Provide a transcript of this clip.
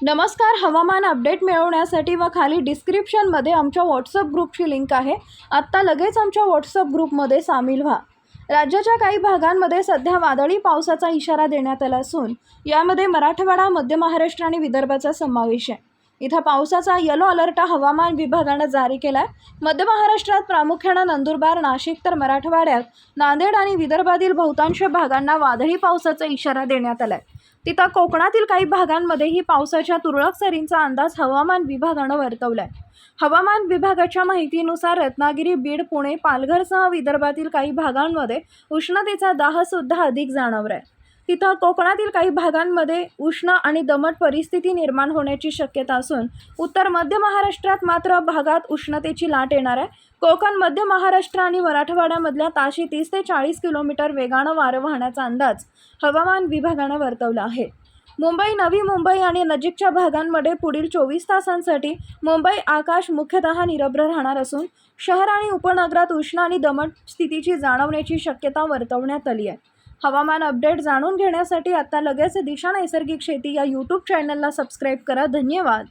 नमस्कार हवामान अपडेट मिळवण्यासाठी व खाली डिस्क्रिप्शनमध्ये आमच्या व्हॉट्सअप ग्रुपची लिंक आहे. आत्ता लगेच आमच्या व्हॉट्सअप ग्रुपमध्ये सामील व्हा. राज्याच्या काही भागांमध्ये सध्या वादळी पावसाचा इशारा देण्यात आला असून यामध्ये मराठवाडा मध्य महाराष्ट्र आणि विदर्भाचा समावेश आहे. इथं पावसाचा येलो अलर्ट हवामान विभागानं जारी केला आहे मध्य महाराष्ट्रात प्रामुख्यानं नंदुरबार नाशिक तर मराठवाड्यात नांदेड आणि विदर्भातील बहुतांश भागांना वादळी पावसाचा इशारा देण्यात आला आहे तिथं कोकणातील काही भागांमध्येही पावसाच्या तुरळक सरींचा अंदाज हवामान विभागानं वर्तवला आहे हवामान विभागाच्या माहितीनुसार रत्नागिरी बीड पुणे पालघरसह विदर्भातील काही भागांमध्ये उष्णतेचा दाहसुद्धा अधिक जाणवला आहे तिथं कोकणातील काही भागांमध्ये उष्ण आणि दमट परिस्थिती निर्माण होण्याची शक्यता असून उत्तर मध्य महाराष्ट्रात मात्र भागात उष्णतेची लाट येणार आहे. कोकण मध्य महाराष्ट्र आणि मराठवाड्यामधल्या ताशी तीस ते चाळीस किलोमीटर वेगानं वारं वाहण्याचा अंदाज हवामान विभागानं वर्तवला आहे. मुंबई नवी मुंबई आणि नजीकच्या भागांमध्ये पुढील चोवीस तासांसाठी मुंबई आकाश मुख्यतः निरभ्र राहणार असून शहर आणि उपनगरात उष्ण आणि दमट स्थितीची जाणवण्याची शक्यता वर्तवण्यात आली आहे. हवामान अपडेट जाणून घेण्यासाठी आता लगेच दिशा नैसर्गिक शेती या यूट्यूब चॅनलला सबस्क्राईब करा. धन्यवाद.